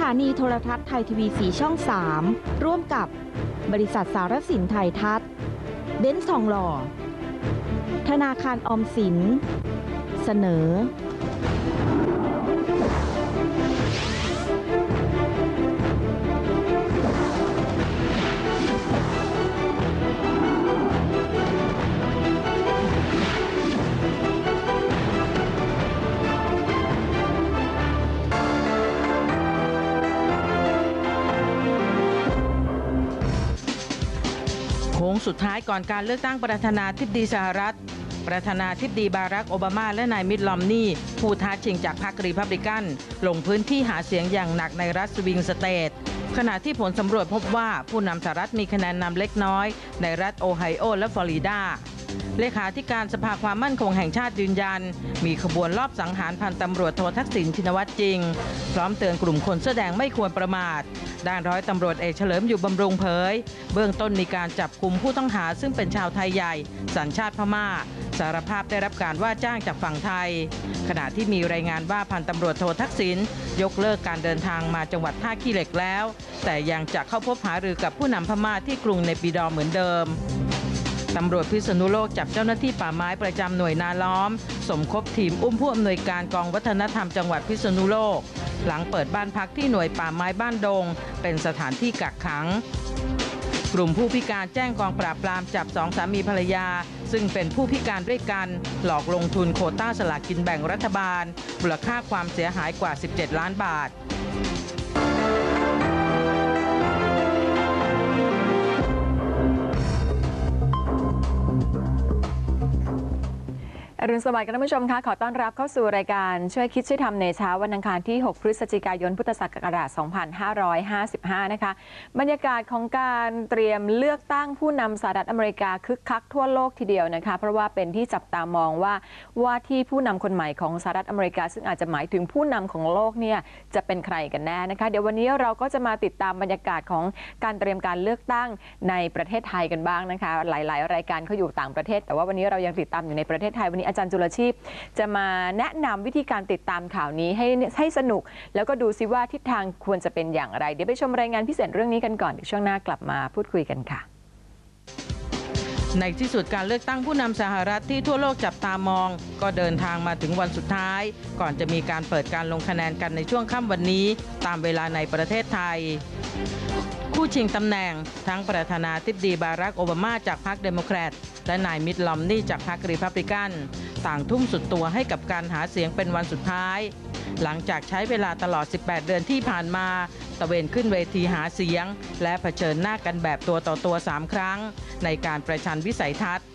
ถานีโทรทัศน์ไทยทีวีสีช่อง 3 ร่วมกับบริษัทสารสินไทยทัศน์ เบนซ์ทองหล่อ ธนาคารออมสิน เสนอ สุดท้ายก่อนการเลือกตั้งประธานาธิบดีสหรัฐ ประธานาธิบดีบารักโอบามาและนายมิตลอมนี่ผู้ท้าชิงจากพรรครีพับลิกัน ลงพื้นที่หาเสียงอย่างหนักในรัฐสวิงสเตทขณะที่ผลสำรวจพบว่าผู้นำสหรัฐมีคะแนนนำเล็กน้อย ในรัฐโอไฮโอและฟลอริดา เลขาธิการสภาความมั่นคงแห่งชาติยืนยัน มีขบวนรอบสังหารพันตำรวจโททักษิณชินวัตรจริง พร้อมเตือนกลุ่มคนเสื้อแดงไม่ควรประมาท ด้านร้อยตำรวจเอกเฉลิมอยู่บำรุงเผย เบื้องต้นมีการจับกลุ่มผู้ต้องหาซึ่งเป็นชาวไทยใหญ่ สัญชาติพม่า สารภาพได้รับการว่าจ้างจากฝั่งไทย ขณะที่มีรายงานว่าพันตำรวจโททักษิณยกเลิกการเดินทางมาจังหวัดท่าขี้เหล็กแล้ว แต่ยังจะเข้าพบหารือกับผู้นำพม่าที่กรุงเนปิดอเหมือนเดิม ตำรวจพิษณุโลกจับเจ้าหน้าที่ป่าไม้ประจำหน่วยนาล้อม สมคบทีมอุ้มผู้อำนวยการกองวัฒนธรรมจังหวัดพิษณุโลก หลังเปิดบ้านพักที่หน่วยป่าไม้บ้านดง เป็นสถานที่กักขัง กลุ่มผู้พิการแจ้งกองปราบปรามจับสองสามีภรรยา ซึ่งเป็นผู้พิการด้วยกัน หลอกลงทุนโคต้าสลากกินแบ่งรัฐบาลมูลค่าความเสียหายกว่า 17 ล้านบาท อรุณสวัสดิ์ค่ะท่านผู้ชมคะขอต้อนรับเข้าสู่รายการช่วยคิดช่วยทำในเช้าวันอังคารที่ 6 พฤศจิกายนพุทธศักราช 2555 นะคะ บรรยากาศของการเตรียมเลือกตั้งผู้นำสหรัฐอเมริกาคึกคักทั่วโลกทีเดียวนะคะ เพราะว่าเป็นที่จับตามองว่าว่าที่ผู้นำคนใหม่ของสหรัฐอเมริกา ซึ่งอาจจะหมายถึงผู้นำของโลกเนี่ยจะเป็นใครกันแน่นะคะ เดี๋ยววันนี้เราก็จะมาติดตามบรรยากาศของการเตรียมการเลือกตั้งในประเทศไทยกันบ้างนะคะ หลาย ๆ รายการเขาอยู่ต่างประเทศ แต่ว่าวันนี้เรายังติดตามอยู่ในประเทศไทยวันนี้อาจารย์จุลชีพ จะมาแนะนำวิธีการติดตามข่าวนี้ให้ให้สนุก แล้วก็ดูซิว่าทิศทางควรจะเป็นอย่างไร เดี๋ยวไปชมรายงานพิเศษเรื่องนี้กันก่อนเดี๋ยวช่วงหน้ากลับมาพูดคุยกันค่ะในที่สุดการเลือกตั้งผู้นำสหรัฐที่ทั่วโลกจับตามอง ก็เดินทางมาถึงวันสุดท้าย ก่อนจะมีการเปิดการลงคะแนนกันในช่วงค่ำวันนี้ ตามเวลาในประเทศไทย คู่ชิงตำแหน่ง ทั้งประธานาธิบดีบารักโอบามาจากพรรคเดโมแครตและนายมิตลอมนี่จากพรรครีพับลิกัน ต่างทุ่มสุดตัวให้กับการหาเสียงเป็นวันสุดท้าย หลังจากใช้เวลาตลอด 18 เดือนที่ผ่านมา ตะเวนขึ้นเวทีหาเสียง และเผชิญหน้ากันแบบตัวต่อตัว 3 ครั้ง ในการประชันวิสัยทัศน์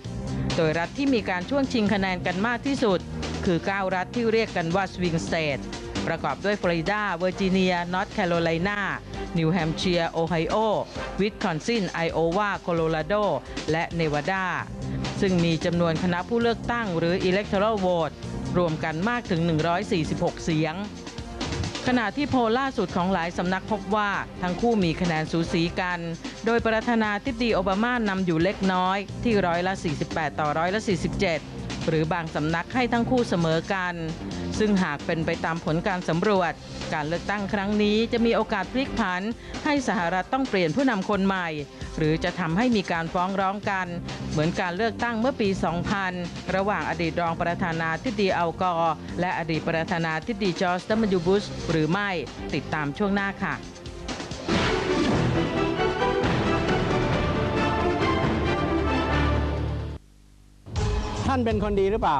โดยรัฐที่มีการช่วงชิงคะแนนกันมากที่สุด คือ 9 รัฐที่เรียกกันว่าสวิงสเตทประกอบด้วยฟลอริดาเวอร์จิเนียนอร์ทแคโรไลนา นิวแฮมป์เชียร์โอไฮโอ วิสคอนซิน ไอโอวา โคโลราโด และเนวาดา ซึ่งมีจำนวนคณะผู้เลือกตั้งหรือ electoral vote รวมกันมากถึง 146 เสียง ขณะที่โพลล่าสุดของหลายสำนักพบว่า ทั้งคู่มีคะแนนสูสีกัน โดยประธานาธิบดีโอบามานำอยู่เล็กน้อยที่ร้อยละ 48 ต่อร้อยละ 47 หรือบางสำนักให้ทั้งคู่เสมอกัน ซึ่งหากเป็นไปตามผลการสำรวจ การเลือกตั้งครั้งนี้จะมีโอกาสพลิกผัน ให้สหรัฐต้องเปลี่ยนผู้นำคนใหม่ หรือจะทำให้มีการฟ้องร้องกัน เหมือนการเลือกตั้งเมื่อปี 2000 ระหว่างอดีตรองประธานาธิบดีอัลกอร์และอดีตประธานาธิบดีจอร์จ w บุชหรือไม่ติดตามช่วงหน้าค่ะท่านเป็นคนดีหรือเปล่า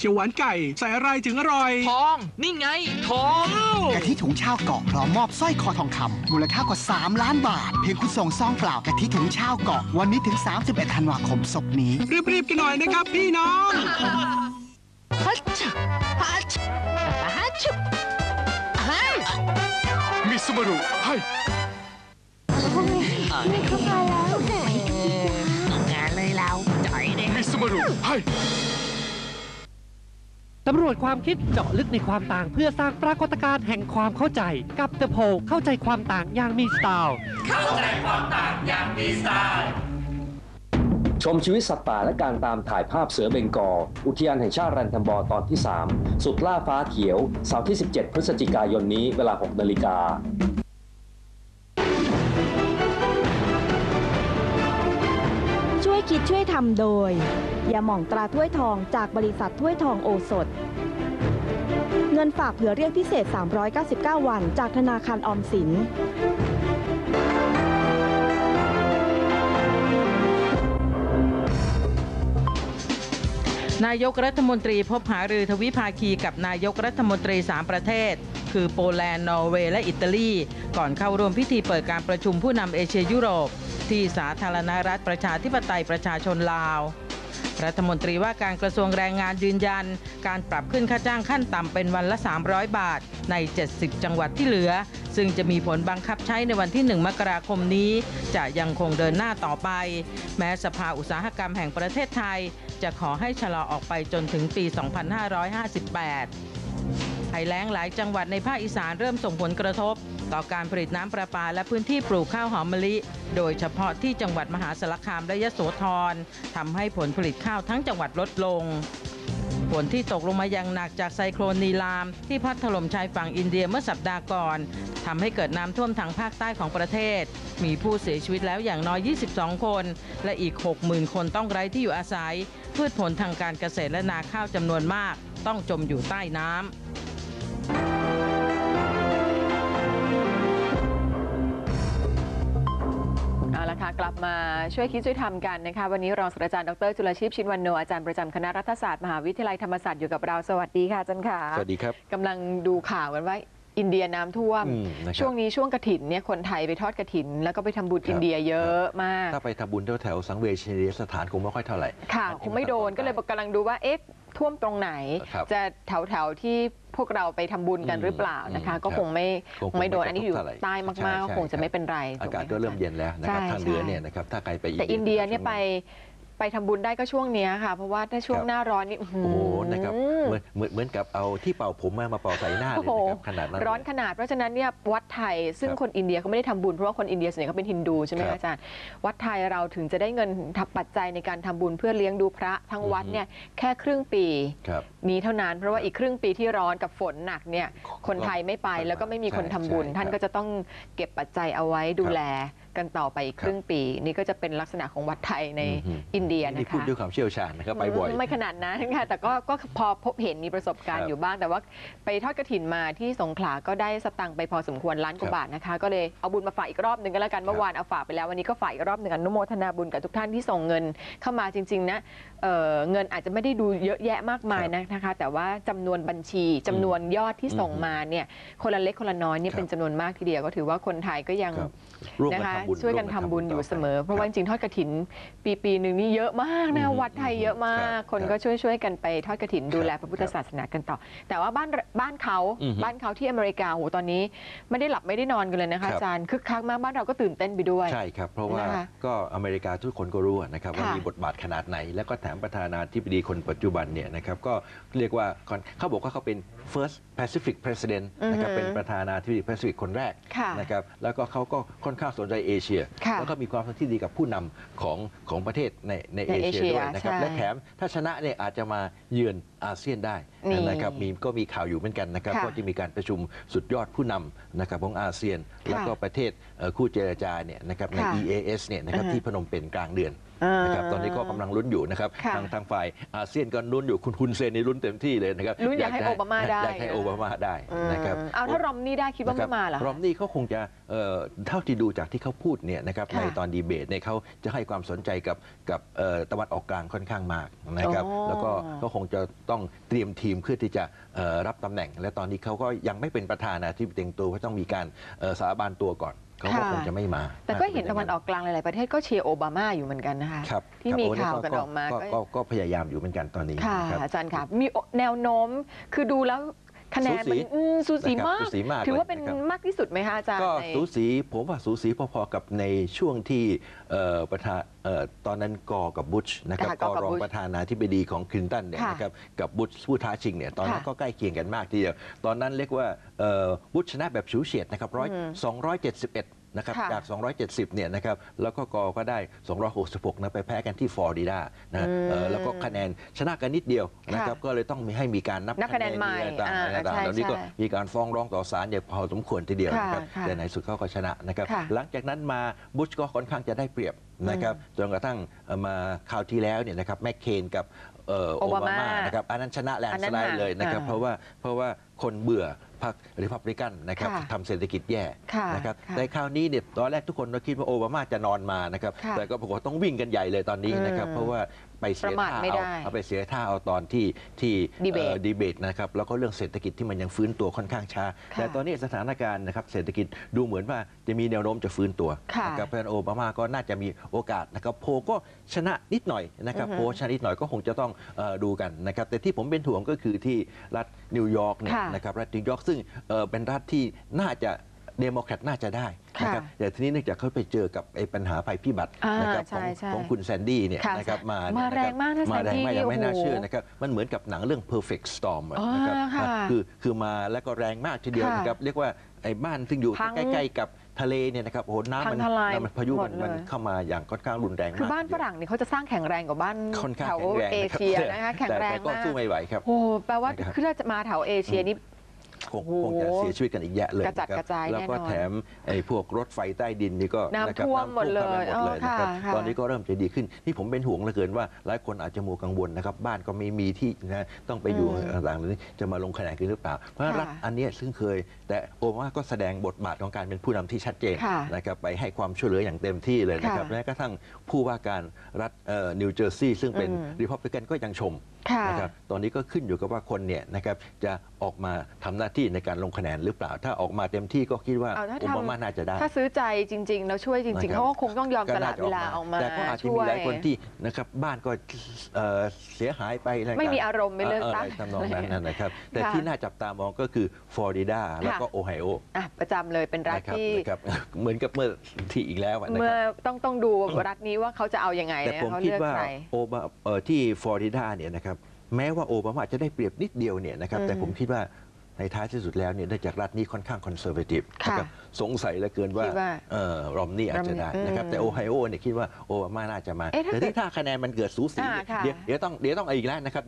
เขียวหวานไก่ใส่อะไรถึงอร่อย ทอง นี่ไง ทอง กะทิถุงเช่าเกาะพร้อมมอบสร้อยคอทองคำมูลค่ากว่า 3 ล้านบาท เพียงคุณส่งซองเปล่ากะทิถุงเช่าเกาะวันนี้ถึง 31 ธันวาคมศกนี้ รีบๆกันหน่อยนะครับพี่น้องฮัชชะฮัชชะฮัชชะฮัชมิสมารุให้นี่เข้ามาแล้วงานเลยเราจ่อยเลยมิสมารุให้ ตำรวจความคิดเจาะลึกในความต่าง เพื่อสร้างปรากฏการณ์แห่งความเข้าใจกับเดอะโพเข้าใจความต่างอย่างมีสไตล์ชมชีวิตสัตว์ป่าและการตามถ่ายภาพเสือเบงกอลอุทยานแห่งชาติรันทัมบอร์ตอนที่ 3 สุดล่าฟ้าเขียว เสาร์ที่ 17 พฤศจิกายนนี้เวลา 6 นาฬิกาช่วยคิดช่วยทำโดย ยาหม่องตราถ้วยทองจากบริษัทถ้วยทองโอสถเงินฝากเผื่อเรียกพิเศษ 399 วัน จากธนาคารออมสิน นายกรัฐมนตรีพบหารือทวิภาคีกับนายกรัฐมนตรี 3 ประเทศ คือโปแลนด์ นอร์เวย์ และอิตาลี ก่อนเข้าร่วมพิธีเปิดการประชุมผู้นำเอเชียยุโรป ที่สาธารณรัฐประชาธิปไตยประชาชนลาว รัฐมนตรีว่าการกระทรวงแรงงานยืนยัน การปรับขึ้นค่าจ้างขั้นต่ำเป็นวันละ 300 บาท ใน 70 จังหวัดที่เหลือ ซึ่งจะมีผลบังคับใช้ในวันที่ 1 มกราคมนี้ จะยังคงเดินหน้าต่อไป แม้สภาอุตสาหกรรมแห่งประเทศไทย จะขอให้ชะลอออกไปจนถึงปี 2558ภัยแล้งหลายจังหวัดในภาคอีสานเริ่มส่งผลกระทบ ต่อการผลิตน้ำประปาและพื้นที่ปลูกข้าวหอมมะลิ โดยเฉพาะที่จังหวัดมหาสารคามและยะโสธรทำให้ผลผลิตข้าวทั้งจังหวัดลดลงฝนที่ตกลงมาอย่างหนักจากไซโคลนนีลาม ที่พัดถล่มชายฝั่งอินเดียเมื่อสัปดาห์ก่อนทำให้เกิดน้ำท่วมทางภาคใต้ของประเทศ มีผู้เสียชีวิตแล้วอย่างน้อย 22 คน และอีก 60,000 คนต้องไร้ที่อยู่อาศัย พืชผลทางการเกษตรและนาข้าวจำนวนมาก ต้องจมอยู่ใต้น้ำเอา กลับมาช่วยคิดช่วยทำกันนะคะ วันนี้รองศาสตราจารย์ดรจุลชีพชินวันโนอาจารย์ประจำคณะรัฐศาสตร์มหาวิทยาลัยธรรมศาสตร์อยู่กับเราสวัสดีค่ะอาจารย์ค่ะสวัสดีครับกำลังดูข่าวกันว่า อินเดียน้ำท่วม อืมนะครับช่วงนี้ช่วงกระถินเนี่ยคนไทยไปทอดกระถิน แล้วก็ไปทำบุญครับ อินเดียเยอะมาก ถ้าไปทำบุญแถวๆสังเวชนียสถานคงไม่ค่อยเท่าไหร่ ค่ะอันนี้คงไม่โดนนก็เลยบอกกำลังดูว่าเอ๊ะท่วมตรงไหน ครับจะแถวแถวๆที่พวกเราไปทำบุญกันอืมหรือเปล่านะคะ อืมก็ครับคงไม่คงคงไม่โดนไม่กระทบอันนี้อยู่เท่าไหร่ใต้ใช่มากๆใช่ก็คงจะไม่เป็นไรอาถูไหกาศก็เริ่มเย็นแล้วนะครับใช่ทางเหนือใช่ เนี่ยนะครับถ้าใครไปแต่อินเดียเนี่ยไป ไปทำบุญได้ก็ช่วงเนี้ยค่ะ เพราะว่าถ้าช่วงครับหน้าร้อนนี่อื้อหืโอ้โหนะครับอเหมือนเหมือนเหมือนกับเอาที่เป่าผมมามาเป่าใส่หน้าเลยนะครับขนาดนั้นร้อนขนาดเพราะฉะนั้นเนี่ยวัดไทยซึ่งครับคนอินเดียเขาไม่ได้ทำบุญเพราะว่าคนอินเดียส่วนใหญ่เขาเป็นฮินดูใช่ไหมครับคะอาจารย์วัดไทยเราถึงจะได้เงินทับปัจจัยในการทำบุญเพื่อเลี้ยงดูพระทั้งวัดอือฮึเนี่ยแค่ครึ่งปีครับนี้เท่านั้นเพราะว่าอีกครึ่งปีที่ร้อนกับฝนหนักเนี่ยคนไทยไม่ไปก็แล้วก็ไม่มีคนทำบุญใช่ท่านครับก็จะต้องเก็บปัจจัยเอาไว้ดูครับแล กันต่อไปอีกครับครึ่งปี นี่ก็จะเป็นลักษณะของวัดไทยในอืมอินเดียนี่นะพูดคะด้วยความเชี่ยวชาญนะครับไปบ่อยไม่ขนาดนั้นค่ะแต่ก็ก็พอพบเห็นมีประสบการครัณ์บอยู่บ้าง แต่ว่าไปทอดกระถินมาที่สงขลาก็ได้สตังค์ไปพอสมควรล้านกว่าครับบาทนะคะ ก็เลยเอาบุญมาฝากอีกรอบหนึ่งก็แล้วกันเมื่อวานเอาฝากไปแล้ววันนี้ก็ฝากอีกรอบหนึ่งอนุโมทนาบุญกับทุกท่านที่ส่งเงินเข้ามาจริงๆนะเอ่อเงินอาจจะไม่ได้ดูเยอะแยะมากมายนะคะ แต่ว่าจำนวนบัญชีจำนวนยอดที่ส่งมาเนี่ยคนละเล็กคนละน้อยเนี่ยครับเป็นจำนวนมากทีเดียวก็ถือว่าคนไทยก็ยังค รับร่วมนะกันคะทำบุญช่วยกันร่ทำบุญอยู่ต่ไปเสมอ เพราะว่าคจบริงๆทอดกระถิน ปีปีหนึ่งนี่เยอะมากนะอืมวัดไทยเยอะมากครับคนครับก็ช่วยช่วยๆกันไปทอดกระถินดูแลครับพระพุทธศาสนากันต่อ แต่ว่าบ้านบ้านเขาอือฮึบ้านเขาที่อเมริกาโหตอนนี้ ไม่ได้หลับไม่ได้นอนกันเลยนะคะครับอาจารย์คึกคักมากบ้านเราก็ตื่นเต้นไปด้วย ใช่ครับ เพราะว่านะคะก็อเมริกาทุกคนก็รู้นะครับว่าค่ะมีบทบาทขนาดไหน แล้วก็แถมประธานาธิบดีคนปัจจุบันเนี่ยนะครับก็เรียกว่าก่อนเขาบอกว่าเขาเป็น first Pacific President นะครับอือฮึเป็นประธานาธิบดี Pacific คนแรกค่ะ นะครับแล้วก็เขาก็ค่อนข้างสนใจเอเชีย ค่ะแล้วก็มีความสัมพันธ์ที่ดีกับผู้นำของของประเทศในในในเอเชียเอเชียด้วยนะครับ ใช่และแถมถ้าชนะเนี่ยอาจจะมาเยือนอาเซียนได้นี่นะครับมีก็มีข่าวอยู่เหมือนกันนะครับค่ะก็จะมีการประชุมสุดยอดผู้นำนะครับของอาเซียน แล้วก็ประเทศเอ่อคู่เจรจาเนี่ยนะครับใน ค่ะ EAS เนี่ยนะครับอือฮะที่พนมเปญกลางเดือนอ่า นนะครับตอนนี้ก็กำลังลุ้นอยู่นะครับค่ะทางทางฝ่ายอาเซียนก็ลุ้นอยู่คุณฮุนเซนนี่ลุ้นเต็มที่เลยนะครับลุ้นอยากให้จะโอบามาได้ อยากให้โอบามาได้นะครับอืมเอาถ้ารอมนี่ได้คิดว่าไม่มาเหรอคะรอมนี่เขาคงจะเอ่อเท่าที่ดูจากที่เขาพูดเนี่ยนะครับค่ะในตอนดีเบตเนี่ยเขาจะให้ความสนใจกับกับเอ่อตะวันออกกลางค่อนข้างมากนะครับ อ๋อ แล้วก็ก็คงจะต้องเตรียมทีมเพื่อที่จะเอ่อรับตำแหน่ง และตอนนี้เขาก็ยังไม่เป็นประธานาธิบดีเต็มตัวก็ต้องมีการเอ่อสาบานตัวก่อน เขาก็ค่ะคงจะไม่มาแต่ก็าจะเห็นตะวันออกกลางหลาย ๆ ประเทศก็เชียร์โอบามาอยู่เหมือนกันนะคะครับที่ครับมีโอ้นี่ข่าวกันออกมาก็ก็ก็ก็พยายามอยู่เหมือนกันตอนนี้ค่ะนะครับอาจารย์ค่ะมีแนวโน้มคือดูแล้ว คะแนนสูมันสีอืมสูสีนะครับมาก สูสีมากถือว่าเลยเป็นนะครับ มากที่สุดไหมคะอาจารย์ก็ใน สูสีผมว่าสูสีพอๆกับในช่วงที่เอ่อประธานเอ่อตอนนั้นกอกับบุชนะครับค่ะกกออกับรองบุชประธานาธิบดีของคลินตันเนี่ยค่ะนะครับกับบุชผู้ท้าชิงเนี่ยตอนนั้นค่ะก็ใกล้เคียงกันมากทีเดียวตอนนั้นเรียกว่าเอ่อบุชชนะแบบฉิวเฉียดนะครับร้อยอืมสองร้อยเจ็ดสิบเอ็ด นะครับค่ะจาก 270 เนี่ยนะครับแล้วก็กอก็ได้ 266 นะไปแพ้กันที่ฟลอริดานะเอ่อแล้วก็คะแนนชนะกันนิดเดียวนะครับก็เลยต้องมีให้มีการนับนับคะแนนใหม่ต่างอ่าๆต่างใช่ๆแล้วนี่ก็ใช่มีการฟ้องร้องต่อศาลอย่างพอสมควรทีเดียวนะครับค่ะแต่ในสุดเขาก็ชนะนะครับค่ะหลังจากนั้นมาบุชก็ค่อนข้างจะได้เปรียบนะครับจนกระทั่งเอ่อมาคราวที่แล้วเนี่ยนะครับแมคเคนกับเอ่อโอโอบาามามานะครับอันนั้นชนะแลนอันด์นั้สนไลด์ห่างเลยนะครับอ่าเพราะว่าเพราะว่าคนเบื่อ พรรคริพับลิกันนะครับค่ะทำเศรษฐกิจแย่ค่ะนะครับค่ะแต่คราวนี้เนี่ยตอนแรกทุกคนก็คิดว่าโอบามาจะนอนมานะครับค่ะแต่ก็ปรากฏว่าต้องวิ่งกันใหญ่เลยตอนนี้นะครับ อืม เพราะว่า ไปเสียประมาทท่าไม่เอาได้เอาไปเสียท่าเอาตอนที่ที่ดีเบตเอ่อดีเบตนะครับแล้วก็เรื่องเศรษฐกิจที่มันยังฟื้นตัวค่อนข้างช้าค่ะแต่ตอนนี้สถานการณ์นะครับเศรษฐกิจดูเหมือนว่าจะมีแนวโน้มจะฟื้นตัวค่ะนะครับเพราะฉะนั้นโอบามาก็น่าจะมีโอกาสนะครับโพลก็ชนะนิดหน่อยนะครับอือฮึโพลชนะนิดหน่อยก็คงจะต้องเอ่อดูกันนะครับแต่ที่ผมเป็นห่วงก็คือที่รัฐนิวยอร์กเนี่ยค่ะ นะครับรัฐนิวยอร์กซึ่งเอ่อเป็นรัฐที่น่าจะ เดโมแครตน่าจะได้นะครับค่ะแต่ทีนี้เนื่องจากเขาไปเจอกับไอ้ปัญหาภัยพิบัติอ่านะครับใช่ของใช่ของคุณแซนดี้เนี่ยค่ะนะครับมามาเนี่ยนะครับแรงมากนะมาแรง Sandy มากยังไม่น่าโอ้โหเชื่อนะครับมันเหมือนกับหนังเรื่อง perfect storm อะอ๋อนะครับค่ะคือคือมาแล้วก็แรงมากทีเดียวค่ะนะครับเรียกว่าไอ้บ้านซึ่งอยู่พังใกล้ๆกับทะเลเนี่ยนะครับโอ้โหน้ำมันพังทลายน้ำมันพายุหมมัดนเลยมันเข้ามาอย่างค่อนข้างรุนแรงมากคือบ้านทีฝเดียวรั่งนี่เขาจะสร้างแข็งแรงกว่าบ้านค่อนข้างแถวแข็งแรงเอนะครับเชียนะคะแข็งแต่แรงแต่ก็มากสู้ไม่ไหวครับโอ้แปลว่านะครับคือถ้าจะมาแถวเอเชียนี่ คงโอ้โหคงจะเสียชีวิตกันอีกแยะเลยกระจัดนคบกระจายแล้วก็แน่นอนแถมไอ้พวกรถไฟใต้ดินนี่ก็น้ำนะครับท่วมหมดเลยน้ำท่วมกันไปหมดเลยนะครับอ๋อค่ะค่ะตอนนี้ก็เริ่มจะดีขึ้นที่ผมเป็นห่วงเหลือเกินว่าหลายคนอาจจะมัวกังวลนะครับบ้านก็ไม่มีที่นะต้องไปอยู่อืมต่างๆนี้จะมาลงคะแนนกันหรือเปล่า เพราะฉะนั้นค่ะรัฐอันเนี้ยซึ่งเคย แต่โอบามาก็แสดงบทบาทของการเป็นผู้นำที่ชัดเจนค่ะนะครับไปให้ความช่วยเหลืออย่างเต็มที่เลยนะครับค่ะแม้กระทั่งผู้ว่าการรัฐนิวเจอร์ซีย์ซึ่งเป็นอืมรีพับลิกันก็ยังชมค่ะนะครับตอนนี้ก็ขึ้นอยู่กับว่าคนเนี่ยนะครับจะออกมาทำหน้าที่ในการลงคะแนนหรือเปล่า ถ้าออกมาเต็มที่ก็คิดว่าเอาถ้าโอทำบามาน่าจะได้ ถ้าซื้อใจจริง ๆ แล้วช่วยจริงนะคๆรับเขาก็คงต้องยอมสละน่จะเวลาออกมาแต่ก็อาจจะช่มีวยหลายคนที่นะครับบ้านก็เอ่อเสียหายไปอะไม่มีอารมณ์ไม่เลือกตั้งะไรทำนองนั้นนะครับแต่ค่ะที่น่าจับตามองก็คือฟลอริดาแล้วก็ค่ะโอไฮโออะประจำเลยเป็นรัฐนะครับที่นะครับเหมือนกับเมื่อที่อีกแล้วอะนะเมื่คอรับต้องต้องดูรัฐนี้ว่าเขาจะเอายังไงแต่นะผมเขาคิดเลือกว่าใครโอบาเอ่อที่ฟลอริดาเนี่ยนะครับ แม้ว่าโอบามาจะได้เปรียบนิดเดียวเนี่ยนะครับอืมแต่ผมคิดว่าในท้ายที่สุดแล้วเนี่ยเนื่องจากรัฐนี้ค่อนข้างคอนเซอร์เวทีฟค่ะนะครับสงสัยเหลือเกินว่าคิดว่าเอ่อรอมนี่อาจจะได้นะครับอืมแต่โอไฮโอเนี่ยคิดว่าโอบามาน่าจะมาเอ๊ะถ้าแต่เกิดที่ถ้าคะแนนมันเกิดสูสีอ่าเนี่ยค่ะเดี๋ยวเดี๋ยวต้องเดี๋ยวต้องเอาอีกแล้วนะครับ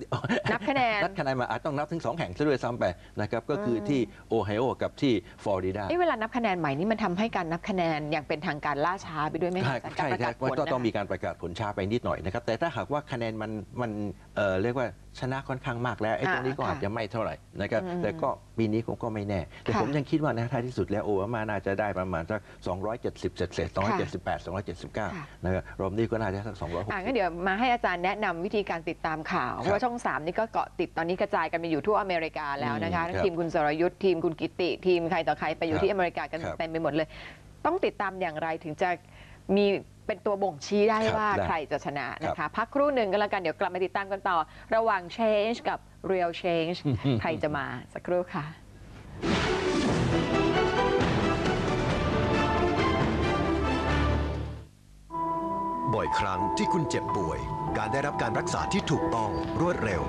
นับคะแนนนับคะแนนมาอาจต้องนับถึงสองแห่งซะด้วยซ้ำไปนะครับก็คือที่โอไฮโอกับที่ฟลอริดาเอ้เวลานับคะแนนใหม่นี่มันทำให้การนับคะแนนอย่างเป็นทางการล่าช้าไปด้วยไหมคะใช่อาจารย์ใช่การประใช่กาศผว่าลต้องต้องนะคะมีการประกาศผลช้าไปนิดหน่อยนะครับแต่ถ้าหากว่าคะแนนมันมันเอ่อเรียกว่าชนะค่อนข้างมากแล้วไอ้ตรงนี้ก็อ่าอาจจะไม่เท่าไหร่นะครับอืมแต่ก็ปีนี้ผมก็ไม่แน่ แต่ค่ะผมยังคิดว่านะท้ายที่สุดแล้วโอบามาน่าจะได้ประมาณสัก 270 เศษเศษ278 279นะครับรอบนี้ก็น่าจะสักอะงั้นเดี๋ยวมาให้อาจารย์แนะนำวิธีการติดตามข่าวเพราะว่าช่อง 3 นี่ก็เกาะติดตอนนี้กระจายกันไปอยู่ทั่วอเมริกาแล้วนะคะอืมทั้งครับทีมคุณสรยุทธ์ทีมคุณกิติ ทีมใครต่อใครไปอยู่ครับที่อเมริกากันครับเต็มไปหมดเลย ต้องติดตามอย่างไรถึงจะมี เป็นตัวบ่งชี้ได้ครับว่าได้ใครจะชนะนะครัคะบพักครู่หนึ่งก็แล้วกัน เดี๋ยวกลับมาติดตามกันต่อ ระหว่าง change กับ real change ใครจะมาสักครู่ค่ะบ่อยครั้งที่คุณเจ็บป่วย การได้รับการรักษาที่ถูกต้องรวดเร็ว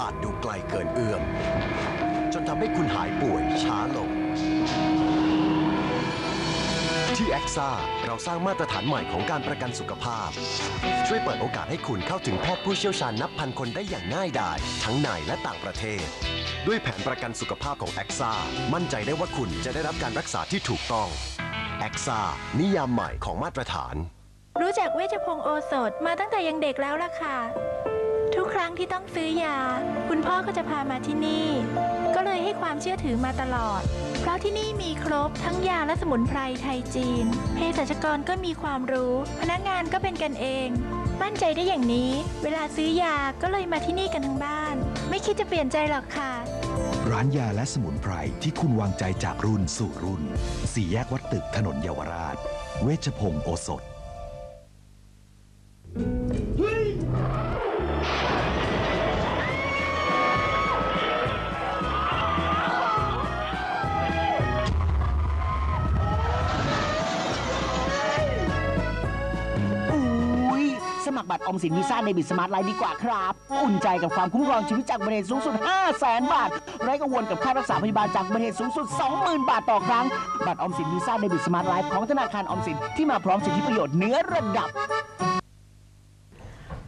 อาจดูไกลเกินเอื้อม จนทำให้คุณหายป่วยช้าลง ที่แอคซ่าเราสร้างมาตรฐานใหม่ของการประกันสุขภาพ ช่วยเปิดโอกาสให้คุณเข้าถึงแพทย์ผู้เชี่ยวชาญนับพันคนได้อย่างง่ายดายทั้งในและต่างประเทศ ด้วยแผนประกันสุขภาพของแอคซ่ามั่นใจได้ว่าคุณจะได้รับการรักษาที่ถูกต้องแอคซ่านิยามใหม่ของมาตรฐาน รู้จักเวชพงศ์โอสถมาตั้งแต่ยังเด็กแล้วล่ะค่ะ ทุกครั้งที่ต้องซื้อยา คุณพ่อก็จะพามาที่นี่ ก็เลยให้ความเชื่อถือมาตลอด เพราะที่นี่มีครบทั้งยาและสมุนไพรไทยจีน เภสัชกรก็มีความรู้ พนักงานก็เป็นกันเอง มั่นใจได้อย่างนี้ เวลาซื้อยาก็เลยมาที่นี่กันทั้งบ้าน ไม่คิดจะเปลี่ยนใจหรอกค่ะ ร้านยาและสมุนไพรที่คุณวางใจจากรุ่นสู่รุ่น สี่แยกวัดตึกถนนเยาวราช เวชพงศ์โอสถ บัตรออมสินวีซ่าเดบิตสมาร์ทไลน์ดีกว่าครับ อุ่นใจกับความคุ้มครองชีวิตจากอุบัติเหตุสูงสุด 5 0 0แสนบาท ไร้กังวลกับค่ารักษาพยาบาลจากอุบัติเหตุสูงสุด 20,000 บาทต่อครั้ง บัตรออมสินวีซ่าเดบิตสมาร์ทไลน์ของธนาคารออมสินที่มาพร้อมสิทธิประโยชน์เหนือระดับ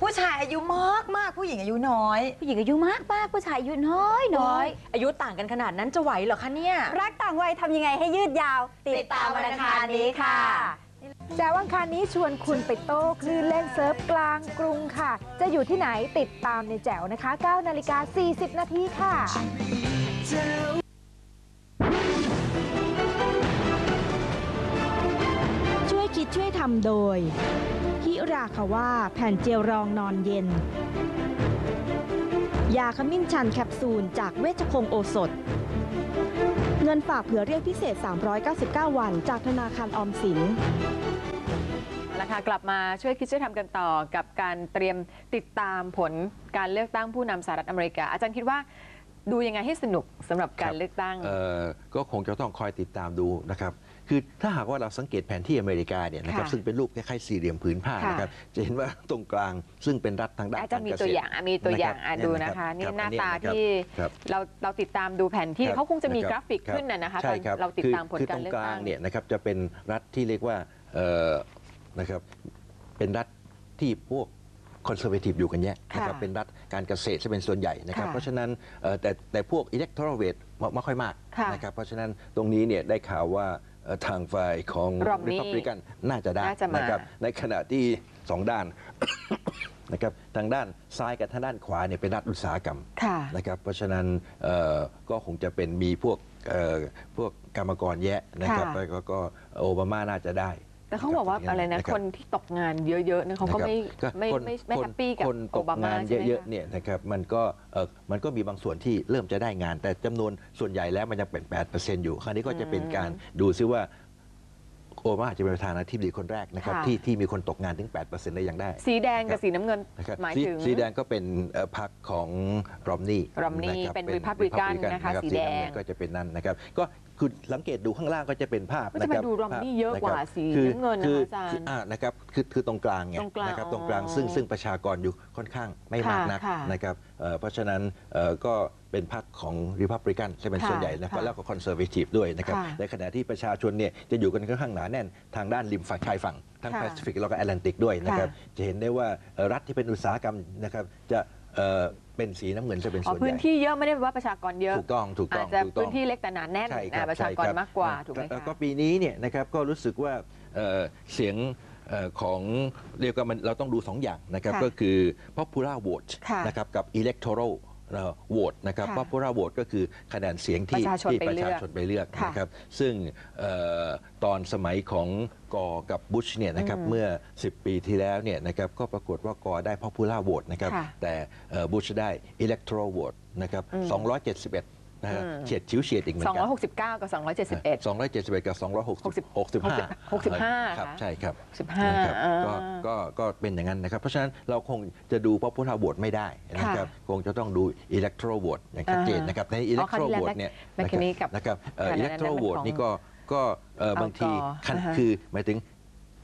ผู้ชายอายุมากมากผู้หญิงอายุน้อย ผู้หญิงอายุมากมากผู้ชายอายุน้อยน้อย อายุต่างกันขนาดนั้นจะไหวเหรอคะเนี่ย รักต่างวัยทำยังไงให้ยืดยาว ติดตามวันอังคารนี้ค่ะ แจ้วอังคารนี้ชวนคุณไปโต้คลื่นเล่นเซิร์ฟกลางกรุงค่ะ จะอยู่ที่ไหนติดตามในแจ๋วนะคะ9นาฬิกา 40 นาทีค่ะ ช่วยคิดช่วยทำโดย ฮิราคาว่าแผ่นเจลรองนอนเย็น ยาขมิ้นชันแคปซูลจากเวชพงโอสถเงินฝากเผื่อเรียกพิเศษ 399 วัน จากธนาคารออมสิน ค่ะกลับมาช่วยคิดช่วยทำกันต่อกับการเตรียมติดตามผลการเลือกตั้งผู้นำสหรัฐอเมริกา อาจารย์คิดว่าดูยังไงให้สนุกสำหรับการเลือกตั้งเอ่อก็คงจะต้องคอยติดตามดูนะครับคือถ้าหากว่าเราสังเกตแผนที่อเมริกาเนี่ยนะครับค่ะซึ่งเป็นรูปคล้ายๆสี่เหลี่ยมผืนผ้าค่ะนะครับจะเห็นว่าตรงกลางซึ่งเป็นรัฐทางด้านอาจจะมีกรตัวษตอย่างอะมีตัวอย่างอะรับดูเยนะคะนี่รับหน้าอัตานะครับที่ครับเราเราติดตามดูแผนที่ครับเขาคงจะมีนกราฟิกขึ้นน่ะนะคะตใช่อนครับเราติดคือตามผลคือการตรงเลือกกลาตั้งงเนี่ยนะครับจะเป็นรัฐที่เรียกว่าเอ่อ นะครับเป็นรัฐที่พวกคอนเซอร์เวทีฟอยู่กันแยะนะครับค่ะเป็นรัฐการเกษตรที่เป็นส่วนใหญ่นะครับค่ะเพราะฉะนั้นเอ่อแต่แต่พวกอิเล็กทรอลเวทไม่ค่อยมากค่ะนะครับเพราะฉะนั้นตรงนี้เนี่ยได้ข่าวว่าเอ่อทางฝ่ายของ Romney ริพับลิกันน่าจะได้น่าจะมานะครับในขณะที่สองด้านนะครับทางด้านซ้ายกับทางด้านขวาเนี่ยเป็นรัฐอุตสาหกรรมค่ะนะครับเพราะฉะนั้นเอ่อก็คงจะเป็นมีพวกเอ่อพวกกรรมกรแยะนะครับค่ะแล้วก็ก็โอบามาน่าจะได้ แต่เขาบอกว่าอะไรนะนะครับคนที่ตกงานเยอะๆเนี่ยเขาก็ไม่ก็ไม่คนไม่ไม่คนแฮปปี้กับคนตโอกบามางานใช่ไหมเยอะคะๆเนี่ยนะครับมันก็เออมันก็มีบางส่วนที่เริ่มจะได้งาน แต่จำนวนส่วนใหญ่แล้วมันยังเป็น8%อยู่ คราวนี้ก็จะเป็นการดูซิว่าโอบามาอาจจะเป็นประธานาธิบดีคนแรกนะครับค่ะที่ที่มีคนตกงานถึง 8%ได้ยังได้ สีแดงกับสีน้ำเงินนะครับหมายสีถึง สีแดงก็เป็นเอ่อพรรคของรอมนี่ Romney เป็น Republican นะคะสีแดงก็จะเป็นนั่นนะครับก็ คือสังเกตดูข้างล่างก็จะเป็นภาพก็นะจะคไปรับดู Romney ภพเยอะกว่าครับสีคือน้ำเงินนะคะคืออาจารย์คืออ่านะครับคือคือตรงกลางไงตรงกลางนะครับอ๋อตรงกลางซึ่งซึ่งประชากรอยู่ค่อนข้างไม่มากนักค่ะนะครับเอ่อเพราะฉะนั้นเอ่อก็เป็นพรรคของริพับลิกันใช่เป็นค่ะส่วนใหญ่นะครับค่ะแล้วก็คอนเซอร์เวทีฟด้วยนะครับค่ะในขณะที่ประชาชนเนี่ยจะอยู่กันค่อนข้างหนาแน่นทางด้านริมฝั่งชายฝั่งทั้งค่ะแปซิฟิกแล้วก็แอตแลนติกด้วยนะครับค่ะจะเห็นได้ว่าเอ่อรัฐที่เป็นอุตสาหกรรมนะครับจะ เอ่อเป็นสีน้ำเงินจะเป็นอ๋อส่วนใหพื้นญ่ ที่เยอะไม่ได้แปลว่าประชากรเยอะ ถูกต้องถูกต้องอาจจะถูกต้องพื้นที่เล็กแต่หนาแน่นใช่ครับอ่าประชากรใช่บมากกว่าถูกไหมเอ่อคะ ก็ปีนี้เนี่ยนะครับก็รู้สึกว่าเอ่อเสียงเอ่อของเรียกว่ามันเราต้องดู2อย่างนะครับค่ะก็คือ popular vote ค่ะนะครับกับ electoral เอ่อ vote นะครับค่ะ popular vote ก็คือคะแนนเสียงที่ประชาชนที่ไปประเลือกชาชนไปเลือกค่ะนะครับซึ่งเอ่อตอนสมัยของกอกับบุชเนี่ยนะครับอืมเมื่อ 10 ปีที่แล้วเนี่ยนะครับก็ปรากฏว่ากอได้ popular vote นะครับค่ะแต่บุชได้ electoral vote นะครับอืม 271 นะฮะอืม เฉียดชิวเฉียดอีกเหมือนกัน269 กับ 271 271 กับ 265 65ครับ ใช่ครับ65นะครับอ่า ก็ก็ก็เป็นอย่างนั้นนะครับ เพราะฉะนั้นเราคงจะดูเพราะผู้ทาโหวตไม่ได้นะครับ คงจะต้องดู electoral vote อย่างชัดเจนนะครับ ในอ๋อคราว electoral ที่แล้ว vote เนี่ยแมคคินีกับนะครับเอ่อคะแนนนั้น electoral เป็น vote ของนี่ก็ก็เอ่อเอาบางทีกอคันอ่าฮะคือหมายถึง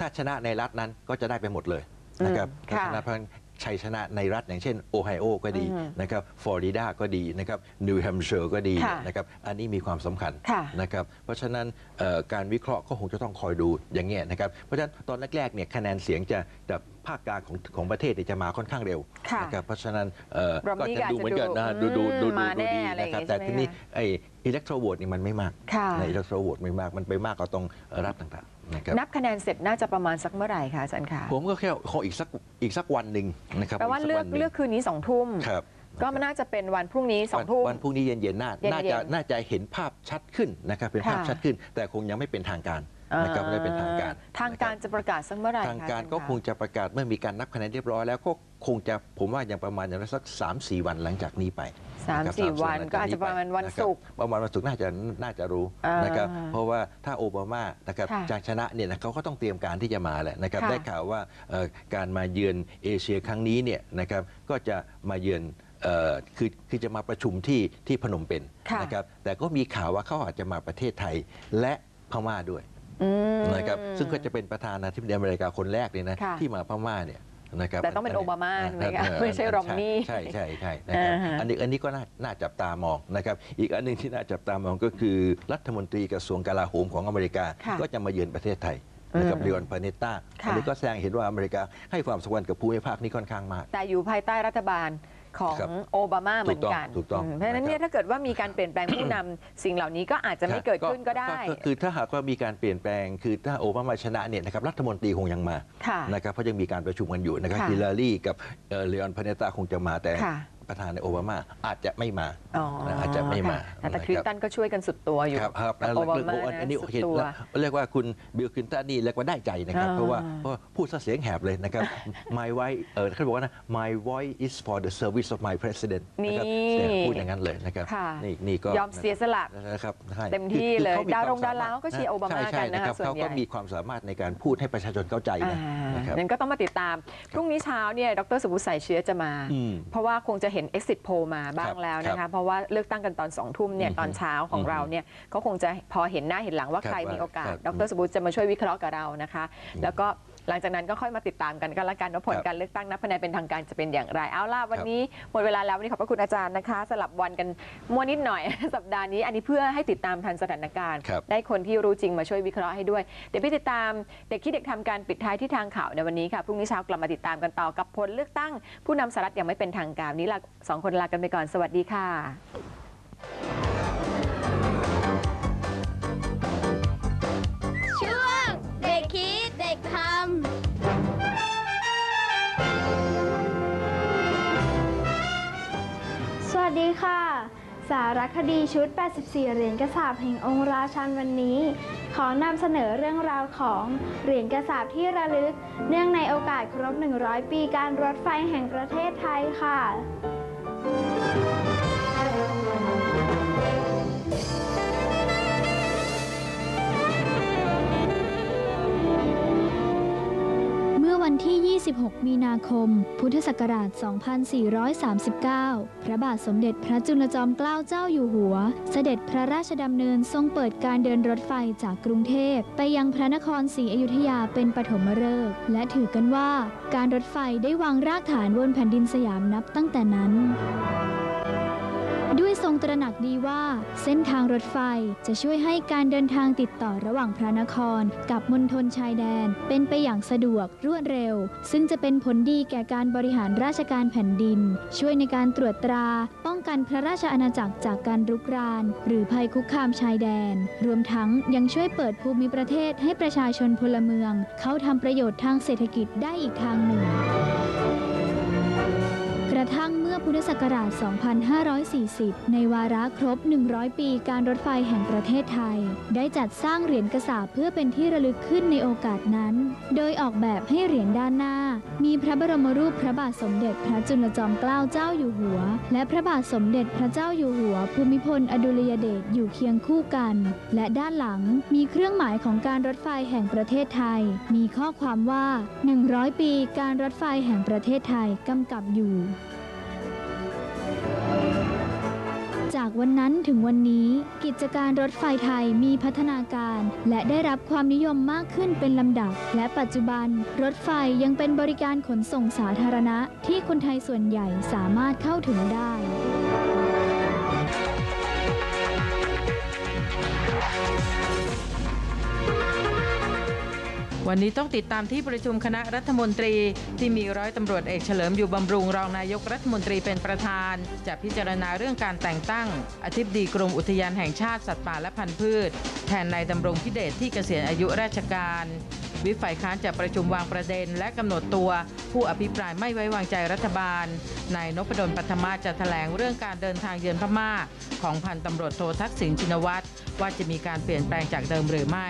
ถ้าชนะในรัฐนั้นก็จะได้ไปหมดเลยนะครับอืมถ้าค่ะ ชนะเพราะฉะนั้น ชัยชนะในรัฐอย่างเช่นโอไฮโอก็ดีอืมนะครับฟลอริดาก็ดีนะครับนิวแฮมเชอร์ก็ดีค่ะนะครับอันนี้มีความสำคัญค่ะนะครับเพราะฉะนั้นเอ่อการวิเคราะห์ก็คงจะต้องคอยดูอย่างเงี้ยนะครับเพราะฉะนั้นตอนแรกๆเนี่ยคะแนนเสียงจะจะภาคกลางของของประเทศเนี่ยจะมาค่อนข้างเร็วค่ะนะครับเพราะฉะนั้นเอ่อ Romney ก็จะดูเหมือนกันนะอาจจะดูดูดูดูอืมดูมาดูแน่ดีอะไรนะครับอย่างงี้แต่ใช่ไหมทีนี้คะไอ้อิเล็กโทรโหวตนี่มันไม่มากค่ะในอิเล็กโทรโหวตไม่มากมันไปมากกว่าตรงรัฐต่างๆ นะครับนับคะแนนเสร็จน่าจะประมาณสักเมื่อไหร่คะอาจารย์คะผมก็แค่ขออีกสักอีกสักวันหนึ่งนะครับแปลว่าสัเลือกนหนึ่งเลือกคืนนี้สองทุ่มครับก็มันน่าจะเป็นวันพรุ่งนี้สองวันทุ่มวันพรุ่งนี้เย็นๆน่าเย็นๆน่าจะน่าจะเห็นภาพชัดขึ้นนะครับเป็นภาพค่ะชัดขึ้น แต่คงยังไม่เป็นทางการนะครับไม่ได้เป็นทางการ ทางการจะประกาศสักเมื่อไหร่ทางคะการอจย์ก็ะคงจะประกาศเมื่อมีการนับคะแนนเรียบร้อยแล้วก็คงจะผมว่าอย่างประมาณอย่างน้อยสัก 3 4 วันหลังจากนี้ไป สามนะครับสี่สามวันหลังก็อาจจะประมาณวันคบศุกร์ประมาณวันศุกร์น่าจะน่าจะรู้อ่านนะครับเพราะว่าถ้าโอบามานะครับค่ะจากชนะเนี่ยนะเขาก็ต้องเตรียมการที่จะมาแหละนะครับค่ะได้ข่าวว่าเอ่อการมาเยือนเอเชียครั้งนี้เนี่ยนะครับก็จะมาเยือนเอ่อคือคือจะมาประชุมที่ที่พนมเปญค่ะนะครับแต่ก็มีข่าวว่าเขาอาจจะมาประเทศไทยและพม่าด้วยอืมนะครับซึ่งก็จะเป็นประธานาธิบดีอเมริกาคนแรกเลยนะค่ะที่มาพม่าเนี่ย นะครับแต่ต้องเป็นโอบามาใช่ไหมคะเออไม่ใช่รอมนี่ใช่ใช่ใช่นะครับอ่าฮะอันนี้อันนี้ก็น่าน่าจับตามองนะครับอีกอันหนึงที่น่าจับตามองก็คือรัฐมนตรีกระทรวงกลาโหมของอเมริกาค่ะก็จะมาเยือนประเทศไทยนะครับอืมเรียนพาเนต้าค่ะอันนี้ก็แสดงเห็นว่าอเมริกาให้ความสำคัญกับภูมิภาคนี้ค่อนข้างมากแต่อยู่ภายใต้รัฐบาล ของครับโอบามาเหมือนกัน ถูกต้องถูกต้องมเพราะฉะนั้นเนี่ยถ้าเกิดว่ามีการเปลี่ยนแปลงผู้นำสิ่งเหล่านี้ก็อาจจะไม่เกิดขึ้นก็ได้ก็คือถ้าหากว่ามีการเปลี่ยนแปลง คือถ้าโอบามาชนะเนี่ยนะครับรัฐมนตรีคงยังมาค่ะนะครับ เพราะยังมีการประชุมกันอยู่นะครับค่ะฮิลลารีกับเอ่อเลออนพาเนต้าคงจะมาแต่ค่ะ ประธานในโอบามาอาจจะไม่มาอ๋อนะอาจจะไม่มาค่ะแต่คลินตันก็ช่วยกันสุดตัวอยู่ครับครับกับโอบามาอันนี้สุดเห็นตัวแล้วเรียกว่าคุณบิลคลินตันนี่เรียกว่าได้ใจนะครับอ่าเพราะว่าเพราะว่าพูดซะเสียงแหบเลยนะครับ my voice เออเขาบอกว่านะ my voice is for the service of my president นะครับนี่เสียงพูดอย่างนั้นเลยนะครับค่ะนี่นี่ก็ยอมเสียสละนะครับใช่เต็มที่คือเลยคือขมีดารงควมดาราสมรถก็เชียร์โอบามาใช่ใช่กันนะคะรับส่วนเขาใหญ่ก็มีความสามารถในการพูดให้ประชาชนเข้าใจนะอ่านะครับนั้นก็ต้องมาติดตามพรุ่งนี้เช้าเนี่ยดรสุบุตรใส่เชื้อจะมาอืมเพราะว่าคงจะเห็น exit poll มาบ้างแล้วนะครัคะบเพราะว่าเลือกตั้งกันตอนสองทุ่มเนี่ยอืมตอนเช้าของอืมเราเนี่ยก็คงจะพอเห็นหน้าเห็นหลังว่าครับใครมีว่าโอกาสครับดรสุบุตรจะมาช่วยวิเคราะห์กับเรานะคะ แล้วก็ หลังจากนั้นก็ค่อยมาติดตามกันก็แล้วกันว่าผลครับการเลือกตั้งนับคะแนนเป็นทางการจะเป็นอย่างไร เอาล่ะวันนี้หมดเวลาแล้ววันนี้ขอบพระคุณอาจารย์นะคะ สลับวันกันมั่วนิดหน่อย สัปดาห์นี้อันนี้เพื่อให้ติดตามทันสถานการณ์ ครับได้คนที่รู้จริงมาช่วยวิเคราะห์ให้ด้วย เดี๋ยวพี่ติดตามเด็กคิดเด็กทำการปิดท้ายที่ทางข่าวในวันนี้ค่ะพรุ่งนี้เช้ากลับมาติดตามกันต่อกับผลเลือกตั้ง ผู้นำสหรัฐยังไม่เป็นทางการวันนี้ลาสองคนลากันไปก่อนสวัสดีค่ะ สารคดีชุด 84 เหรียญกระสาบแห่งองค์ราชันวันนี้ ขอนำเสนอเรื่องราวของเหรียญกระสาบที่ระลึก เนื่องในโอกาสครบ 100 ปีการรถไฟแห่งประเทศไทยค่ะ 26 มีนาคม พุทธศักราช 2439 พระบาทสมเด็จพระจุลจอมเกล้าเจ้าอยู่หัว เสด็จพระราชดำเนินทรงเปิดการเดินรถไฟจากกรุงเทพ ไปยังพระนครศรีอยุธยาเป็นปฐมฤกษ์และถือกันว่า การรถไฟได้วางรากฐานบนแผ่นดินสยามนับตั้งแต่นั้น รงตระหนักดีว่า เส้นทางรถไฟจะช่วยให้การเดินทางติดต่อระหว่างพระนคร กับมณฑลชายแดน เป็นไปอย่างสะดวกรวดเร็ว ซึ่งจะเป็นผลดีแก่การบริหารราชการแผ่นดิน ช่วยในการตรวจตรา ป้องกันพระราชอาณาจักรจากการรุกราน หรือภัยคุกคามชายแดน รวมทั้งยังช่วยเปิดภูมิประเทศให้ประชาชนพลเมือง เข้าทำประโยชน์ทางเศรษฐกิจได้อีกทางหนึ่ง กระทั่ง พุทธศักราช 2540 ในวาระครบ 100 ปีการรถไฟแห่งประเทศไทย ได้จัดสร้างเหรียญกระสาบเพื่อเป็นที่ระลึกขึ้นในโอกาสนั้น โดยออกแบบให้เหรียญด้านหน้า มีพระบรมรูปพระบาทสมเด็จพระจุลจอมเกล้าเจ้าอยู่หัว และพระบาทสมเด็จพระเจ้าอยู่หัว ภูมิพลอดุลยเดชอยู่เคียงคู่กัน และด้านหลังมีเครื่องหมายของการรถไฟแห่งประเทศไทย มีข้อความว่า 100 ปีการรถไฟแห่งประเทศไทยกำกับอยู่ จากวันนั้นถึงวันนี้กิจการรถไฟไทยมีพัฒนาการ และได้รับความนิยมมากขึ้นเป็นลำดับ และปัจจุบัน รถไฟยังเป็นบริการขนส่งสาธารณะที่คนไทยส่วนใหญ่สามารถเข้าถึงได้ วันนี้ต้องติดตามที่ประชุมคณะรัฐมนตรี ที่มีร้อยตำรวจเอกเฉลิมอยู่บำรุงรองนายกรัฐมนตรีเป็นประธาน จะพิจารณาเรื่องการแต่งตั้ง อธิบดีกรมอุทยานแห่งชาติสัตว์ป่าและพันธุ์พืช แทนนายดำรงพิเดชที่เกษียณอายุราชการวิปฝ่ายค้านจะประชุมวางประเด็น และกำหนดตัว ผู้อภิปรายไม่ไว้วางใจรัฐบาล นายนพดลปัทมาจะแถลงเรื่องการเดินทางเยือนพม่า ของพันตำรวจโททักษิณชินวัตรว่าจะมีการเปลี่ยนแปลงจากเดิมหรือไม่